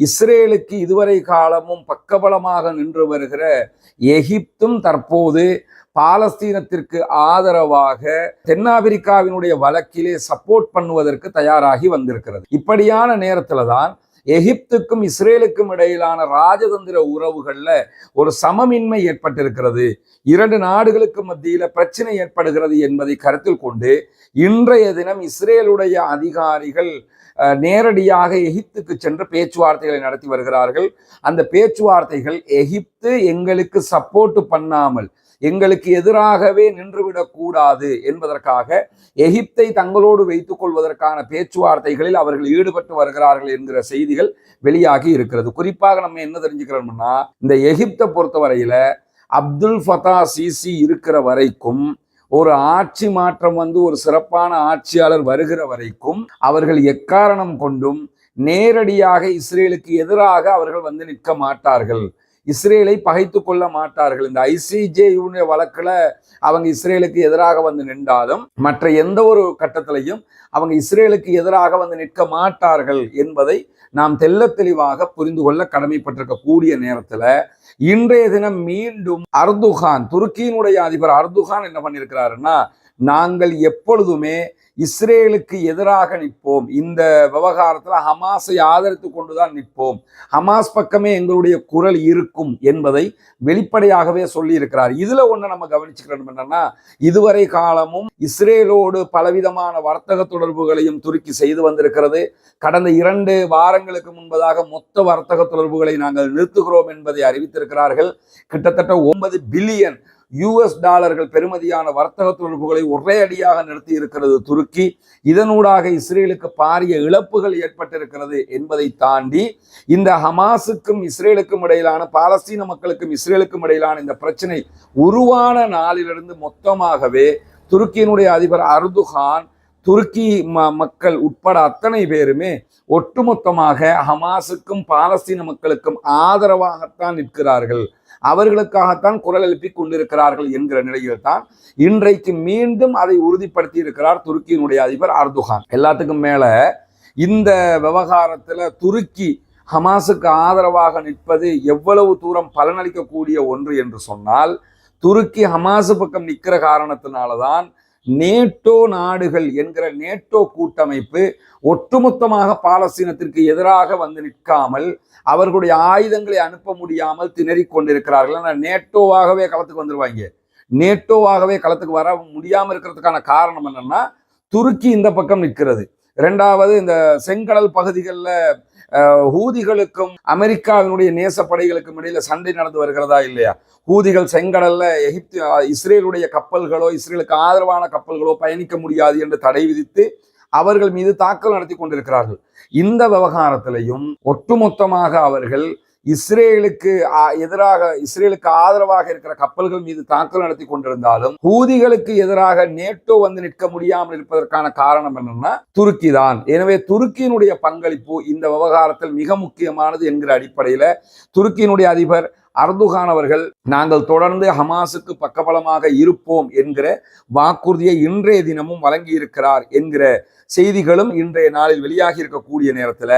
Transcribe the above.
இஸ்ரேலுக்கு இதுவரை காலமும் பக்கபலமாக நின்று வருகிற எகிப்தும் தற்போது பாலஸ்தீனத்திற்கு ஆதரவாக தென்னாப்பிரிக்காவினுடைய வழக்கிலே சப்போர்ட் பண்ணுவதற்கு தயாராகி வந்திருக்கிறது. இப்படியான நேரத்துல தான் எகிப்துக்கும் இஸ்ரேலுக்கும் இடையிலான ராஜதந்திர உறவுகள்ல ஒரு சமமின்மை ஏற்பட்டிருக்கிறது. இரண்டு நாடுகளுக்கு மத்தியில பிரச்சனை ஏற்படுகிறது என்பதை கருத்தில் கொண்டு இன்றைய தினம் இஸ்ரேலுடைய அதிகாரிகள் அஹ், நேரடியாக எகிப்துக்கு சென்று பேச்சுவார்த்தைகளை நடத்தி வருகிறார்கள். அந்த பேச்சுவார்த்தைகள் எகிப்து எங்களுக்கு சப்போர்ட் பண்ணாமல் எங்களுக்கு எதிராகவே நின்றுவிடக்கூடாது என்பதற்காக எகிப்தை தங்களோடு வைத்துக் கொள்வதற்கான பேச்சுவார்த்தைகளில் அவர்கள் ஈடுபட்டு வருகிறார்கள் என்கிற செய்திகள் வெளியாகி இருக்கிறது. குறிப்பாக நம்ம என்ன தெரிஞ்சுக்கிறோம்னா இந்த எகிப்தை பொறுத்தவரையில அப்துல் ஃபதா சிசி இருக்கிற வரைக்கும் ஒரு ஆட்சி மாற்றம் வந்து ஒரு சிறப்பான ஆட்சியாளர் வருகிற வரைக்கும் அவர்கள் எக்காரணம் கொண்டும் நேரடியாக இஸ்ரேலுக்கு எதிராக அவர்கள் வந்து நிற்க மாட்டார்கள். இஸ்ரேலை பகைத்து கொள்ள மாட்டார்கள். இந்த ஐசிஜே யூனிய வழக்கில் அவங்க இஸ்ரேலுக்கு எதிராக வந்து நின்றாலும் மற்ற எந்த ஒரு கட்டத்திலையும் அவங்க இஸ்ரேலுக்கு எதிராக வந்து நிற்க மாட்டார்கள் என்பதை நாம் தெள்ள தெளிவாக புரிந்து கொள்ள கடமைப்பட்டிருக்கக்கூடிய நேரத்தில் இன்றைய தினம் மீண்டும் அர்துகான் துருக்கியினுடைய அதிபர் அர்துகான் என்ன பண்ணியிருக்கிறாருன்னா நாங்கள் எப்பொழுதுமே இஸ்ரேலுக்கு எதிராக நிற்போம். இந்த விவகாரத்தில் ஹமாஸை ஆதரித்து கொண்டுதான் நிற்போம். ஹமாஸ் பக்கமே எங்களுடைய குரல் இருக்கும் என்பதை வெளிப்படையாகவே சொல்லி இருக்கிறார் இதுல நம்ம கவனிச்சுக்கிறோம் என்னன்னா இதுவரை காலமும் இஸ்ரேலோடு பலவிதமான வர்த்தக தொடர்புகளையும் துருக்கி செய்து வந்திருக்கிறது. கடந்த இரண்டு வாரங்களுக்கு முன்பதாக மொத்த வர்த்தக தொடர்புகளை நாங்கள் நிறுத்துகிறோம் என்பதை அறிவித்திருக்கிறார்கள். கிட்டத்தட்ட ஒன்பது பில்லியன் யூஎஸ் டாலர்கள் பெறுமதியான வர்த்தக தொடர்புகளை ஒரே அடியாக நிறுத்தி இருக்கிறது துருக்கி. இதனூடாக இஸ்ரேலுக்கு பாரிய இழப்புகள் ஏற்பட்டிருக்கிறது என்பதை தாண்டி இந்த ஹமாஸுக்கும் இஸ்ரேலுக்கும் இடையிலான பாலஸ்தீன மக்களுக்கும் இஸ்ரேலுக்கும் இடையிலான இந்த பிரச்சனை உருவான நாளிலிருந்து மொத்தமாகவே துருக்கியினுடைய அதிபர் அர்துகான் துருக்கி ம மக்கள் உட்பட அத்தனை பேருமே ஒட்டுமொத்தமாக ஹமாஸுக்கும் பாலஸ்தீன மக்களுக்கும் ஆதரவாகத்தான் நிற்கிறார்கள். அவர்களுக்காகத்தான் குரல் எழுப்பி கொண்டிருக்கிறார்கள் என்கிற நிலையில் தான் இன்றைக்கு மீண்டும் அதை உறுதிப்படுத்தி இருக்கிறார் துருக்கியினுடைய அதிபர் அர்துகான் எல்லாத்துக்கும் மேல இந்த விவகாரத்துல துருக்கி ஹமாஸுக்கு ஆதரவாக நிற்பது எவ்வளவு தூரம் பலனளிக்கக்கூடிய ஒன்று என்று சொன்னால் துருக்கி ஹமாஸ் பக்கம் நிற்கிற காரணத்தினாலதான் நேட்டோ நாடுகள் என்கிற நேட்டோ கூட்டமைப்பு ஒட்டுமொத்தமாக பாலஸ்தீனத்திற்கு எதிராக வந்து நிற்காமல் அவர்களுடைய ஆயுதங்களை அனுப்ப முடியாமல் திணறிக் கொண்டிருக்கிறார்கள். ஆனால் நேட்டோவாகவே களத்துக்கு வந்துருவாங்க. நேட்டோவாகவே களத்துக்கு வர முடியாமல் இருக்கிறதுக்கான காரணம் என்னன்னா துருக்கி இந்த பக்கம் நிற்கிறது. ரெண்டாவது இந்த செங்கடல் பகுதிகளில் ஹூதிகளுக்கும் அமெரிக்காவினுடைய நேசப்படைகளுக்கும் இடையில சண்டை நடந்து வருகிறதா இல்லையா? ஹூதிகள் செங்கடல்ல எகிப்து இஸ்ரேலுடைய கப்பல்களோ இஸ்ரேலுக்கு ஆதரவான கப்பல்களோ பயணிக்க முடியாது என்று தடை விதித்து அவர்கள் மீது தாக்கல் நடத்தி கொண்டிருக்கிறார்கள். இந்த விவகாரத்திலையும் ஒட்டுமொத்தமாக அவர்கள் இஸ்ரேலுக்கு எதிராக இஸ்ரேலுக்கு ஆதரவாக இருக்கிற கப்பல்கள் மீது தாக்கல் நடத்தி கொண்டிருந்தாலும் ஹூதிகளுக்கு எதிராக நேட்டோ வந்து நிற்க முடியாமல் இருப்பதற்கான காரணம் என்னன்னா துருக்கி தான். எனவே துருக்கியினுடைய பங்களிப்பு இந்த விவகாரத்தில் மிக முக்கியமானது என்கிற அடிப்படையில துருக்கியினுடைய அதிபர் அர்துகான் அவர்கள் நாங்கள் தொடர்ந்து ஹமாஸுக்கு பக்கபலமாக இருப்போம் என்கிற வாக்குறுதியை இன்றைய தினமும் வழங்கி இருக்கிறார் என்கிற செய்திகளும் இன்றைய நாளில் வெளியாகி இருக்கக்கூடிய நேரத்துல